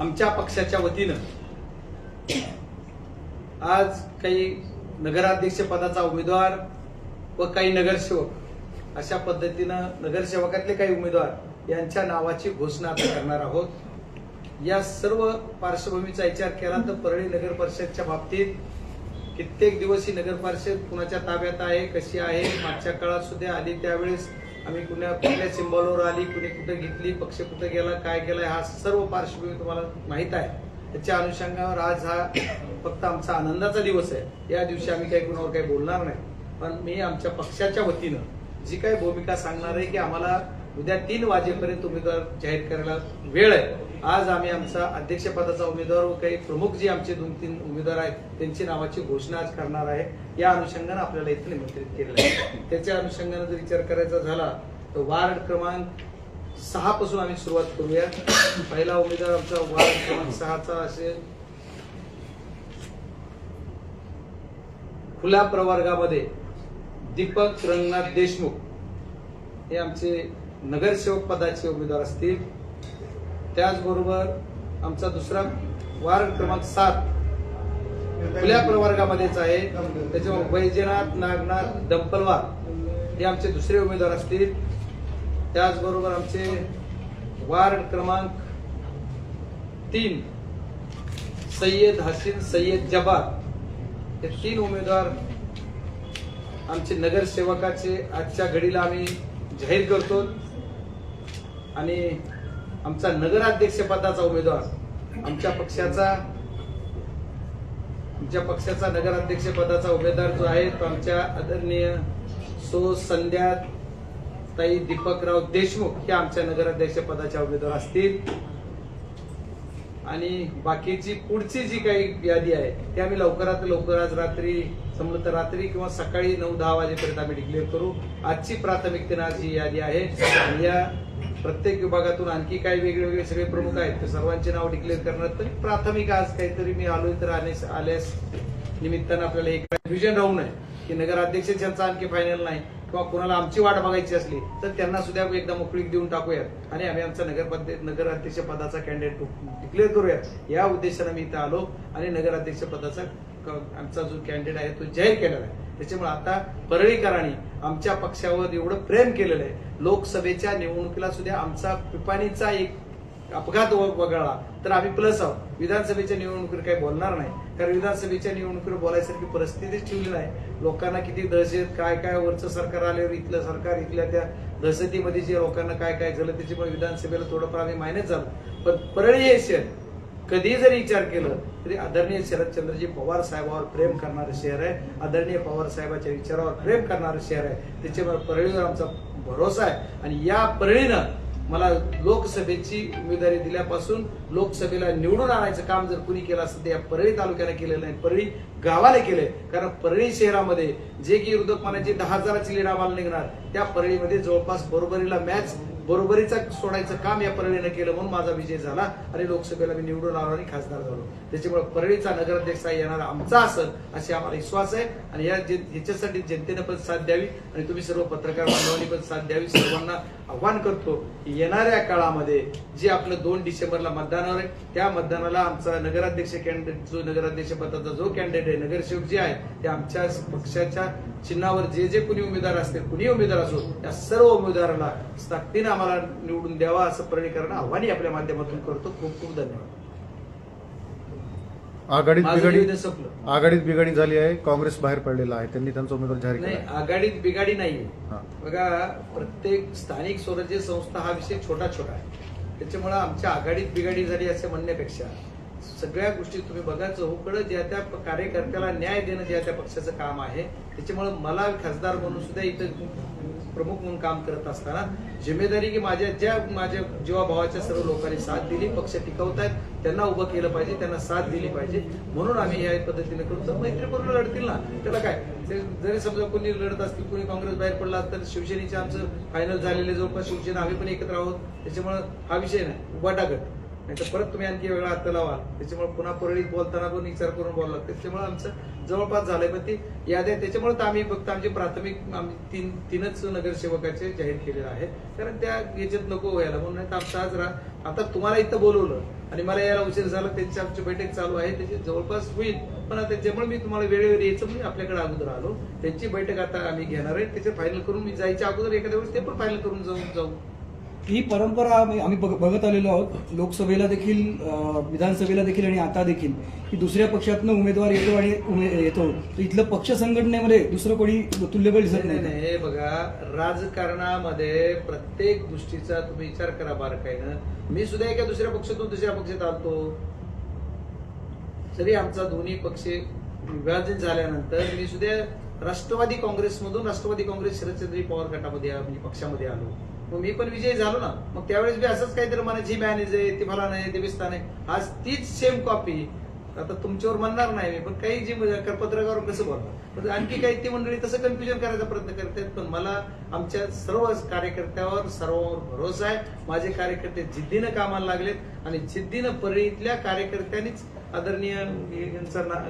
आमच्या पक्षाच्या वतीनं आज काही नगराध्यक्ष पदाचा उमेदवार व काही नगरसेवक अशा पद्धतीनं नगरसेवकातले काही उमेदवार यांच्या नावाची घोषणा आता करणार आहोत. या सर्व पार्श्वभूमीचा विचार केला तर परळी नगर परिषदच्या बाबतीत कित्येक दिवस ही नगर परिषद कुणाच्या ताब्यात आहे कशी आहे मागच्या काळात सुद्धा आली त्यावेळेस आम्ही कुण्या कुठल्या सिंबॉलवर आली कुणी कुठे घेतली पक्ष कुठे गेला काय केला हा सर्व पार्श्वभूमी तुम्हाला माहीत आहे. त्याच्या अनुषंगावर आज हा फक्त आमचा आनंदाचा दिवस आहे. या दिवशी आम्ही काही कुणावर काही बोलणार नाही. पण मी आमच्या पक्षाच्या वतीनं जी काही भूमिका सांगणार आहे की आम्हाला उद्या तीन वाजेपर्यंत उमेदवार जाहीर करायला वेळ आहे. आज आम्ही आमचा अध्यक्षपदाचा उमेदवार व काही प्रमुख जे आमचे दोन तीन उमेदवार आहेत त्यांची नावाची घोषणा आज करणार आहे. या अनुषंगानं आपल्याला इथे निमंत्रित केलेलं आहे. त्याच्या अनुषंगानं जर विचार करायचा झाला तर वार्ड क्रमांक सहा पासून आम्ही सुरुवात करूया. पहिला उमेदवार आमचा वार्ड क्रमांक सहाचा असेल. खुल्या प्रवर्गामध्ये दीपक रंगनाथ देशमुख. हे आमचे नगरसेवक पदाचे उमेदवार असतील. त्याचबरोबर आमचा दुसरा वार्ड क्रमांक सात खुल्या प्रवर्गामध्येच आहे. त्याच्यामुळे वैजनाथ नागनाथ दंपलवार हे आमचे दुसरे उमेदवार असतील. त्याचबरोबर आमचे वार्ड क्रमांक तीन सय्यद हसीन सय्यद जबार हे तीन उमेदवार आमचे नगरसेवकाचे आजच्या घडीला आम्ही जाहीर करतो. आणि आमचा नगराध्यक्ष पदाचा उमेदवार आमच्या पक्षाचा आमच्या पक्षाचा नगराध्यक्ष पदाचा उमेदवार जो आहे तो आमच्या आदरणीय सो संध्या ताई दीपकराव देशमुख हे आमच्या नगराध्यक्ष पदाच्या उमेदवार असतील. आणि बाकीची पुढची जी काही यादी आहे ती आम्ही लवकरात लवकर आज रात्री समृद्ध तर रात्री किंवा सकाळी नऊ दहा वाजेपर्यंत आम्ही डिक्लेअर करू. आजची प्राथमिकतेने आज ही यादी आहे. या प्रत्येक विभागातून आणखी काही वेगळे सगळे प्रमुख आहेत ते सर्वांचे नाव डिक्लेअर करणार. तरी प्राथमिक आज काहीतरी मी आलोय तर आल्यास आल्यास निमित्तानं आपल्याला एक विजन राहू नये की नगराध्यक्ष त्यांचा आणखी फायनल नाही. किंवा कोणाला आमची वाट बघायची असली तर त्यांना सुद्धा एकदा मोकळीक देऊन टाकूयात. आणि आम्ही आमचा नगर नगराध्यक्ष पदाचा कॅन्डिडेट डिक्लेअर करूयात. या उद्देशाने मी इथं आलो आणि नगराध्यक्ष पदाचा आमचा जो कॅन्डिडेट आहे तो जाहीर केलेला आहे. त्याच्यामुळे आता परळीकरांनी आमच्या पक्षावर एवढं प्रेम केलेलं आहे. लोकसभेच्या निवडणुकीला सुद्धा आमचा पिपाणीचा एक अपघात वगळला तर आम्ही प्लस आहोत. विधानसभेच्या निवडणुकीवर काही बोलणार नाही. कारण विधानसभेच्या निवडणुकीवर बोलायसारखी परिस्थितीच ठेवली नाही. लोकांना किती दहशत काय काय वरचं सरकार आल्यावर इथलं सरकार इथल्या त्या दहशतीमध्ये जे लोकांना काय काय झालं त्याच्यामुळे विधानसभेला थोडंफार आम्ही मायनस झालं. पण परळी शहर कधी जरी विचार केलं तरी आदरणीय शरदचंद्रजी पवार साहेबावर प्रेम करणारं शहर आहे. आदरणीय पवार साहेबाच्या विचारावर प्रेम करणारं शहर आहे. त्याच्यामुळे परळीवर आमचा भरोसा आहे. आणि या परळीनं मला लोकसभेची उमेदवारी दिल्यापासून लोकसभेला निवडून आणायचं काम जर कुणी केलं असेल ते या परळी तालुक्याने केलेलं नाही परळी गावाला केलंय. कारण परळी शहरामध्ये जे की विरोधक दहा हजाराची लीड आम्हाला निघणार त्या परळीमध्ये जवळपास बरोबरीला मॅच बरोबरीचा सोडायचं काम या परळीनं केलं म्हणून माझा विजय झाला. आणि लोकसभेला मी निवडून आलो आणि खासदार झालो. त्याच्यामुळे परळीचा नगराध्यक्ष येणारा आमचा असेल असे आम्हाला विश्वास आहे. आणि या जे- ह्याच्यासाठी जनतेनं पण साथ द्यावी आणि तुम्ही सर्व पत्रकार बांधवांनी पण साथ द्यावी. सर्वांना आव्हान करतो की येणाऱ्या काळामध्ये जे आपलं दोन डिसेंबरला मतदानावर आहे त्या मतदानाला आमचा नगराध्यक्ष कॅन्डिडेट जो नगराध्यक्ष पदाचा जो कॅन्डिडेट आहे नगरसेवक जे आहे ते आमच्या पक्षाच्या चिन्हावर जे जे कुणी उमेदवार असतील कुणी उमेदवार असो त्या सर्व उमेदवाराला ताकदीनं आम्हाला निवडून द्यावा असं प्रणीकरण आव्हानही आपल्या माध्यमातून करतो. खूप खूप धन्यवाद. आघाडीत बिघाडी संपलं. आघाडीत बिघाडी झाली आहे. काँग्रेस बाहेर पडलेला आहे. त्यांनी त्यांचा उमेदवार जाहीर नाही केला आघाडीत बिघाडी नाहीये. बघा प्रत्येक स्थानिक स्वराज्य संस्था हा विषय छोटा छोटा आहे. त्याच्यामुळे आमच्या आघाडीत बिघाडी झाली असे म्हणण्यापेक्षा सगळ्या गोष्टी तुम्ही बघा चहूकडं ज्या त्या कार्यकर्त्याला न्याय देणं ज्या त्या पक्षाचं काम आहे त्याच्यामुळे मला खासदार म्हणून सुद्धा इथं प्रमुख म्हणून काम करत असताना जिम्मेदारी की माझ्या ज्या माझ्या जीवाभावाच्या सर्व लोकांनी साथ दिली पक्ष टिकवतायत त्यांना उभं केलं पाहिजे त्यांना साथ दिली पाहिजे. म्हणून आम्ही या पद्धतीने करू. तर मैत्रीपूर्ण लढतील ना त्याला काय? ते जरी समजा कोणी लढत असतील कोणी काँग्रेस बाहेर पडला तर शिवसेनेचे आमचं फायनल झालेले जवळपास शिवसेना आम्ही पण एकत्र आहोत. त्याच्यामुळे हा विषय नाही. उभा टाकत. नाही तर परत तुम्ही आणखी वेगळा हात लावा. त्याच्यामुळे पुन्हा परळीत बोलताना पण विचार करून बोलला त्याच्यामुळे आमचं जवळपास झालंय पण ती आहे त्याच्यामुळे तर आम्ही फक्त आमचे प्राथमिक आम्ही तीन तीनच नगरसेवकाचे जाहीर केलेलं आहे कारण त्या याच्यात नको व्हायला. म्हणून नाही तर आमचा आज राहा आता तुम्हाला इथं बोलवलं आणि मला यायला उशीर झाला त्यांची आमची बैठक चालू आहे. त्याची जवळपास होईल. पण आता त्याच्यामुळे मी तुम्हाला वेळेवर यायचं म्हणजे आपल्याकडे अगोदर आलो. त्यांची बैठक आता आम्ही घेणार आहे. त्याचे फायनल करून मी जायच्या अगोदर एखाद्या वेळेस ते पण फायनल करून जाऊन जाऊ ही परंपरा आम्ही आम्ही बघ- बघत आलेलो आहोत. लोकसभेला देखील विधानसभेला देखील आणि आता देखील. की दुसऱ्या पक्षातनं उमेदवार येतो आणि उमे- येतो. तर इथलं पक्ष संघटनेमध्ये दुसरं कोणी तुल्यबळ दिसत नाही नाही हे बघा राजकारणामध्ये प्रत्येक गोष्टीचा तुम्ही विचार करा बारकाईनं. मी सुद्धा एका दुसऱ्या पक्षातून दुसऱ्या पक्षात आलतो. जरी आमचा दोन्ही पक्ष विभाजन झाल्यानंतर मी सुद्धा राष्ट्रवादी काँग्रेसमधून राष्ट्रवादी काँग्रेस शरदचंद्री पवार गटामध्ये म्हणजे पक्षामध्ये आलो. मग मी पण विजयी झालो ना. मग त्यावेळेस मी असंच काहीतरी म्हणायची मॅनेज आहे ते मला नाही ते बिस्ता नाही आज तीच सेम कॉपी आता तुमच्यावर म्हणणार नाही मी पण काही जी म्हणजे पत्रकावर कसं बोलणार? पण आणखी काही ती मंडळी तसं कन्फ्युजन करायचा प्रयत्न करतात पण मला आमच्या सर्व कार्यकर्त्यावर सर्वांवर भरोसा आहे. माझे कार्यकर्ते जिद्दीनं कामाला लागलेत आणि जिद्दीनं परळीतल्या कार्यकर्त्यांनीच आदरणीय यांचा ना-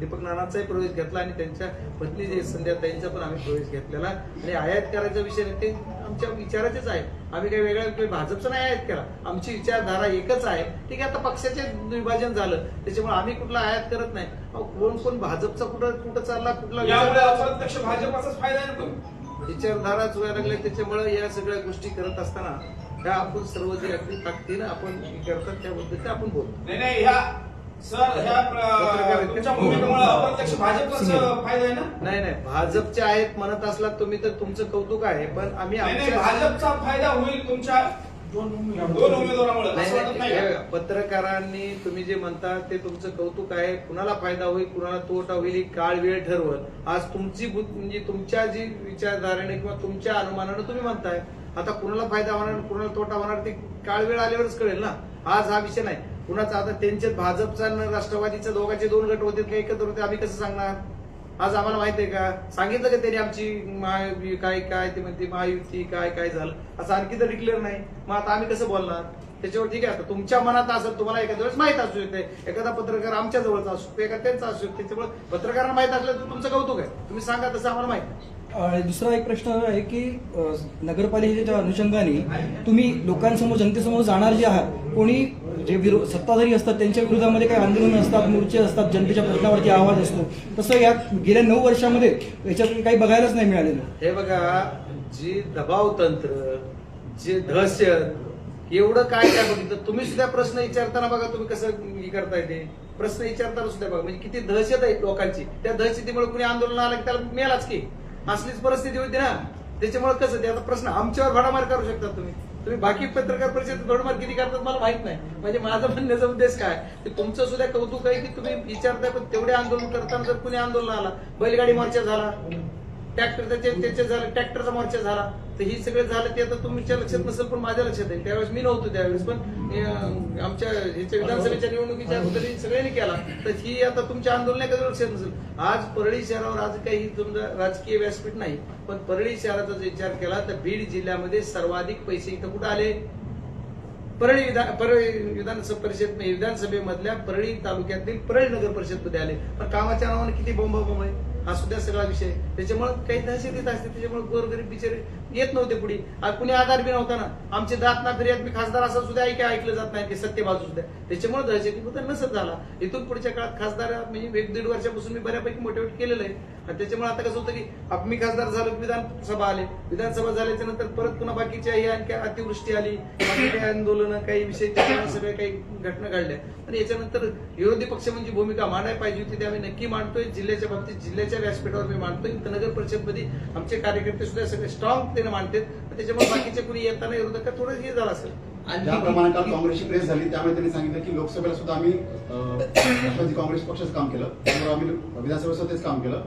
दीपक नानाचाही प्रवेश घेतला आणि त्यांच्या पत्नी जे संध्या त्यांचा पण आम्ही प्रवेश घेतलेला. आणि आयात करायचा विषय ते आमच्या विचाराचेच आहे. आम्ही काही वेगळ्या भाजपचं नाही आयात केला. आमची विचारधारा एकच आहे. ठीक आहे आता पक्षाचे विभाजन झालं. त्याच्यामुळे आम्ही कुठला आयात करत नाही. कोण कोण भाजपचा कुठं कुठं चालला कुठला भाजपाचाच फायदा आहे ना पण. विचारधारा चुकायला लागल्या. त्याच्यामुळे या सगळ्या गोष्टी करत असताना ह्या आपण सर्व जे अगदी ताकदीनं आपण करतात त्या पद्धतीने आपण बोलतो. नाही नाही ह्या सर ह्या पत्रकार आहेत प्र- तुमच्या ते? भूमिकेमुळे अप्रत्यक्ष भाजपचाच फायदा आहे ना? नाही नाही भाजपचे आहेत म्हणत असलात तुम्ही तर तुमचं कौतुक आहे पण आम्ही नाही नाही आमच्या भाजपचा फायदा होईल तुमच्या दोन उमेदवारामुळे नाही, असं वाटत नाही, नाही हे का? पत्रकारांनी तुम्ही जे म्हणता ते तुमचं कौतुक आहे कुणाला फायदा होईल कुणाला तोटा होईल ही काळ वेळ ठरवल आज तुमची बुद्ध- म्हणजे तुमच्या जी विचारधारेने किंवा तुमच्या अनुमानानं तुम्ही म्हणताय आता कुणाला फायदा होणार कुणाला तोटा होणार ते काळ वेळ आल्यावरच कळेल ना. आज हा विषय नाही. कुणाचा आता त्यांच्यात भाजपचा आणि राष्ट्रवादीचा दोघांचे दोन गट होते का एकत्र होते आम्ही कसं सांगणार? आज आम्हाला माहीत आहे का? सांगितलं का त्यांनी आमची काय काय ते म्हणते महायुती काय काय झालं? असं आणखी तर डिक्लेअर नाही. मग आता आम्ही कसं बोलणार? त्याच्यावर ठीक आहे आता तुमच्या मनात असेल तुम्हाला एखाद्या वेळेस माहीत असू शकते. एखादा पत्रकार आमच्या जवळचा असू शकतो एखादा त्यांचा असू शकतो. त्याच्यामुळे पत्रकारांना माहीत असलं तर तुमचं कौतुक आहे. तुम्ही सांगा तसं आम्हाला माहीत दुसरा एक प्रश्न आहे की नगरपालिकेच्या अनुषंगाने तुम्ही लोकांसमोर जनतेसमोर जाणार जे आहात कोणी जे विरो सत्ताधारी असतात त्यांच्या विरोधामध्ये काही आंदोलन असतात मोर्चे असतात जनतेच्या प्रश्नावरती आवाज असतो. तसं या गेल्या नऊ वर्षामध्ये याच्यात काही बघायलाच नाही मिळालेलं. हे बघा जी दबाव तंत्र जे दहशत एवढं काय काय बघितलं? तुम्ही सुद्धा प्रश्न विचारताना बघा तुम्ही कसं हे करताय ते. प्रश्न विचारताना सुद्धा बघा. म्हणजे किती दहशत आहे लोकांची. त्या दहशतीमुळे कुणी आंदोलन आलं की त्याला मिळालाच की? असलीच परिस्थिती होती ना. त्याच्यामुळे कसं ते आता प्रश्न आमच्यावर भाडामार करू शकता तुम्ही. तुम्ही बाकी पत्रकार परिषद भाडामार किती करतात मला माहीत नाही. म्हणजे माझा म्हणण्याचा उद्देश काय? की तुमचं सुद्धा कौतुक आहे की तुम्ही विचारताय पण तेवढे आंदोलन करताना जर कुणी आंदोलन आला बैलगाडी मोर्चा झाला ट्रॅक्टर त्याचे त्याचे झालं ट्रॅक्टरचा मोर्चा झाला तर हे सगळं झालं ते आता तुमच्या लक्षात नसेल पण माझ्या लक्षात आहे. त्यावेळेस मी नव्हतो त्यावेळेस पण आमच्या ह्याच्या विधानसभेच्या निवडणुकीच्या अगोदर सगळ्यांनी केला. तर ही आता तुमच्या आंदोलन एखाद्या लक्षात नसेल. आज परळी शहरावर आज काही समजा राजकीय व्यासपीठ नाही पण परळी शहराचा जर विचार केला तर बीड जिल्ह्यामध्ये सर्वाधिक पैसे इथं कुठं आले? परळी विधान परळी विधानसभा परिषद विधानसभेमधल्या परळी तालुक्यातील परळी नगर परिषदमध्ये आले. पण कामाच्या नावाने किती बोंबाबोंब आहे? हा सुद्धा सगळा विषय त्याच्यामुळे काही दहशतीत असते त्याच्यामुळे गोरगरीब बिचारे येत नव्हते पुढे. कुणी आधार बी नव्हता ना. आमचे दात ना फिर्याद मी खासदार असं सुद्धा ऐक ऐकलं जात नाही. ते सत्य बाजू सुद्धा त्याच्यामुळे दहशती होता नसत झाला. इथून पुढच्या काळात खासदार म्हणजे एक दीड वर्षापासून मी बऱ्यापैकी मोटिवेट केलेलं आहे. आणि त्याच्यामुळे आता कसं होतं की मी खासदार झालो विधानसभा आले. विधानसभा झाल्याच्यानंतर परत पुन्हा बाकीच्या ही आणखी अतिवृष्टी आली. काही आंदोलन काही विषय सगळ्या काही घटना घडल्या. आणि याच्यानंतर विरोधी पक्ष म्हणजे भूमिका मांडायला पाहिजे होती ते आम्ही नक्की मांडतोय. जिल्ह्याच्या बाबतीत जिल्ह्याच्या व्यासपीठावर मी मांडतोय. नगर परिषदमध्ये आमचे कार्यकर्ते सुद्धा सगळे स्ट्रॉंग त्याने मांडतात त्याच्यामुळे बाकीचे कुणी येताना विरोधक थोडं हे झालं असेल. ज्याप्रमाणे काल काँग्रेसची प्रेस झाली त्यामुळे त्यांनी सांगितलं की लोकसभेला सुद्धा आम्ही राष्ट्रवादी काँग्रेस पक्षाचं काम केलं. त्यामुळे आम्ही विधानसभेत सुद्धा तेच काम केलं.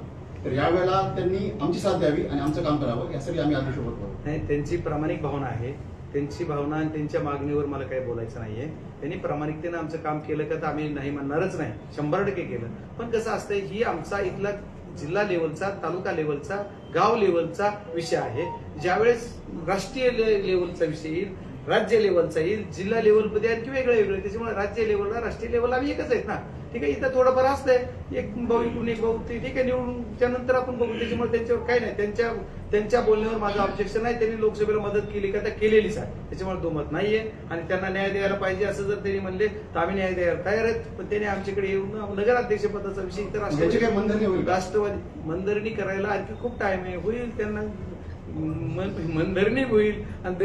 तर यावेळेला त्यांनी आमची साथ द्यावी आणि आमचं काम करावं यासाठी आम्ही आदेशोबत करू. नाही त्यांची प्रामाणिक भावना आहे. त्यांची भावना आणि त्यांच्या मागणीवर मला काही बोलायचं नाहीये. त्यांनी प्रामाणिकतेनं आमचं काम केलं का तर आम्ही नाही म्हणणारच नाही. शंभर टक्के केलं. पण कसं असतंय ही आमचा इथला जिल्हा लेवलचा तालुका लेवलचा गाव लेवलचा विषय आहे. ज्यावेळेस राष्ट्रीय लेवलचा विषय येईल राज्य लेवलचा येईल जिल्हा लेवलमध्ये आणखी वेगळं वेगळं त्याच्यामुळे राज्य लेवलला राष्ट्रीय लेवलला आम्ही एकच आहेत ना. ठीक आहे इथं थोडंफार असतंय. एक भाऊ इकडून एक भाऊ ठीक आहे निवडूनच्या नंतर आपण बघू त्याच्यामुळे त्यांच्यावर काही नाही. त्यांच्या त्यांच्या बोलण्यावर माझं ऑब्जेक्शन नाही. त्यांनी लोकसभेला मदत केली का त्या केलेलीच आहे. त्याच्यामुळे दुमत नाहीये. आणि त्यांना न्याय द्यायला पाहिजे असं जर त्यांनी म्हणले तर आम्ही न्याय द्यायला तयार आहेत. पण त्यांनी आमच्याकडे येऊन नगराध्यक्ष पदाचा विषय इतर का? राष्ट्रवादी मनधरणी करायला आणखी खूप टाइम आहे. होईल त्यांना. मन- मनधरणी होईल. आणि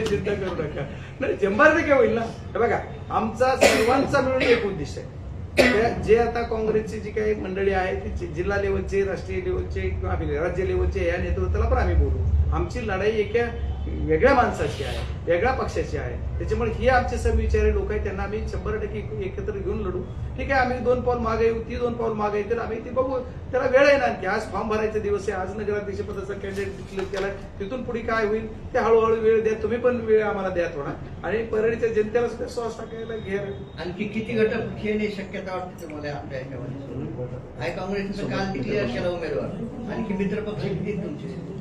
चिंता करू नका. नाही शंभर टक्के होईल ना. बघा आमचा सर्वांचा मिळून एक उद्देश आहे. जे आता काँग्रेसची जी काही मंडळी आहे ती जिल्हा लेवलचे राष्ट्रीय लेवलचे किंवा राज्य लेवलचे या नेतृत्वाला पण आम्ही बोलू. आमची लढाई एका वेगळ्या माणसाची आहे वेगळ्या पक्षाची आहे. त्याच्यामुळे हे आमचे समविचारी लोक आहेत त्यांना आम्ही शंभर टक्के एकत्र घेऊन लढू. ठीक आहे आम्ही दोन पाऊल मागे येऊ ती दोन पाऊल मागे येतील आम्ही ती बघू. त्याला वेळ आहे ना की आज फॉर्म भरायचा दिवस आहे आज नगराध्यक्ष पदाचा कॅन्डिडेट डिक्लेअर केला तिथून पुढे काय होईल ते हळूहळू वेळ द्या तुम्ही पण वेळ आम्हाला द्या थोडा. आणि परळीच्या जनतेला सुद्धा श्वास टाकायला घ्या. आणखी किती घटक घेणे शक्यता वाटते तुम्हाला आपल्या ह्याच्यामध्ये? काँग्रेसनं काल डिक्लेअर केला उमेदवार. आणखी मित्रपक्ष किती तुमचे?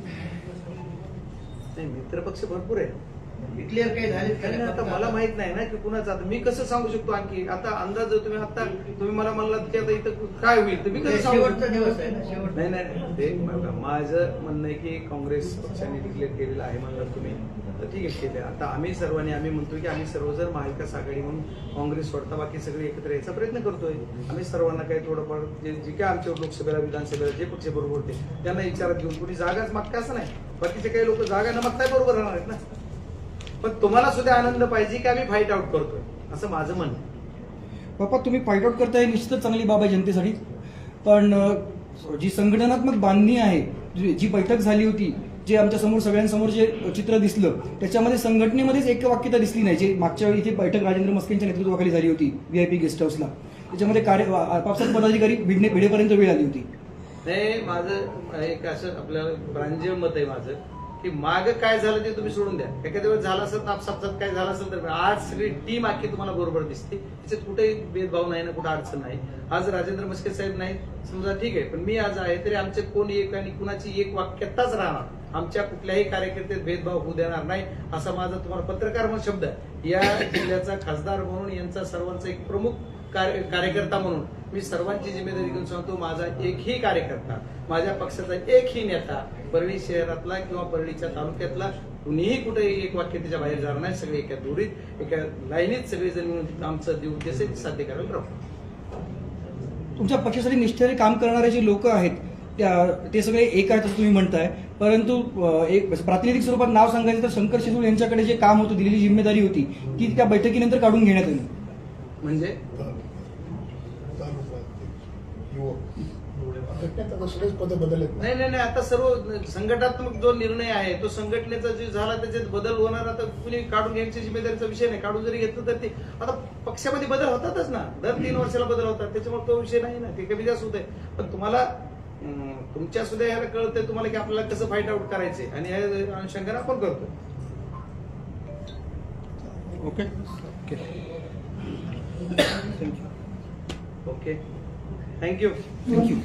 नाही मित्रपक्ष भरपूर आहे डिक्लेअर काही नाही? आता मला माहीत नाही ना की कुणाचं आता मी कसं सांगू शकतो आणखी आता अंदाज जर तुम्ही आता तुम्ही मला म्हणलात की आता इथं काय होईल तर मी कसं सांगू शेवटचा? दिवस आहे ना शेवट नाही नाही. ते माझं म्हणणं आहे की काँग्रेस पक्षाने डिक्लेअर केलेलं आहे म्हणलं तुम्ही तर ठीक आहे. केलं आता आम्ही सर्वांनी आम्ही म्हणतो की आम्ही सर्वजण महाविकास आघाडी म्हणून काँग्रेस सोडता बाकी सगळे एकत्र यायचा प्रयत्न करतोय. आम्ही सर्वांना काही थोडंफार जे जे काय आमच्या लोकसभेला विधानसभेला जे पक्ष बरोबर होते त्यांना विचारात घेऊन कुठे जागाच मागता असं नाही. बाकीचे काही लोक जागा न मागताय बरोबर राहणार आहेत ना. पण तुम्हाला सुद्धा आनंद पाहिजे की आम्ही फाईट आउट करतोय असं माझं म्हणणं बाप्पा तुम्ही फाईट आउट करताय निश्चितच चांगली बाब आहे जनतेसाठी. पण जी संघटनात्मक बांधणी आहे जी बैठक झाली होती जे आमच्यासमोर सगळ्यांसमोर जे चित्र दिसलं त्याच्यामध्ये संघटनेमध्येच एक वाक्यता दिसली नाही. जे मागच्या वेळी इथे बैठक राजेंद्र मस्केंच्या नेतृत्वाखाली झाली होती व्हीआयपी गेस्ट हाऊसला त्याच्यामध्ये कार्य आपापसात पदाधिकारी भिडणे भिडेपर्यंत वेळ आली होती. नाही माझं एक असं आपल्याला प्रांजळ मत आहे माझं की माग काय झालं ते तुम्ही सोडून द्या. एखाद्या वेळेस झालं असेल आपसापसात काय झालं असेल तर आज सगळी टीम आखी तुम्हाला बरोबर दिसते. त्याच्यात कुठेही भेदभाव नाही ना कुठं अडचण नाही. आज राजेंद्र मस्के साहेब नाही समजा ठीक आहे पण मी आज आहे तरी आमचे कोण एक आणि कुणाची एक वाक्यताच राहणार. आमच्या कुठल्याही कार्यकर्त्यात भेदभाव होऊ देणार नाही असा माझा तुम्हाला पत्रकार म्हणून शब्द आहे. या जिल्ह्याचा खासदार म्हणून यांचा सर्वांचा एक प्रमुख कार्य- कार्यकर्ता म्हणून मी सर्वांची जिम्मेदारी घेऊन सांगतो माझा एकही कार्यकर्ता माझ्या पक्षाचा एकही नेता परळी शहरातला किंवा परळीच्या तालुक्यातला कुणीही कुठेही एक वाक्य त्याच्या बाहेर जाणार नाही सगळे एका दोरीत एका लाईनीत सगळेजण मिळून आमचं देऊ साध्य करायला राहू. तुमच्या पक्षासाठी निष्ठेने काम करणारे जे लोक आहेत त्या ते सगळे एक आहेत असं तुम्ही म्हणताय. परंतु एक प्रातिनिधिक स्वरूपात नाव सांगायचं तर शंकर शिजूळ यांच्याकडे जे काम होतं दिलेली जिम्मेदारी होती ती त्या बैठकीनंतर काढून घेण्यात आली. म्हणजे? पद बदलत नाही नाही नाही आता सर्व संघटनात्मक जो निर्णय आहे तो संघटनेचा जे झाला त्याच्यात बदल होणार आता कुणी काढून घ्यायची जिम्मेदारीचा विषय नाही. काढून जरी घेतलं तर ते आता पक्षामध्ये बदल होतातच ना. दर तीन वर्षाला बदल होतात त्याच्यामुळे तो विषय नाही ना. ते कमी जास्त होत आहे पण तुम्हाला तुमच्या सुद्धा ह्याला कळतंय तुम्हाला की आपल्याला कसं फाईट आउट करायचे आणि या अनुषंगाने आपण करतो. Okay okay thank you thank you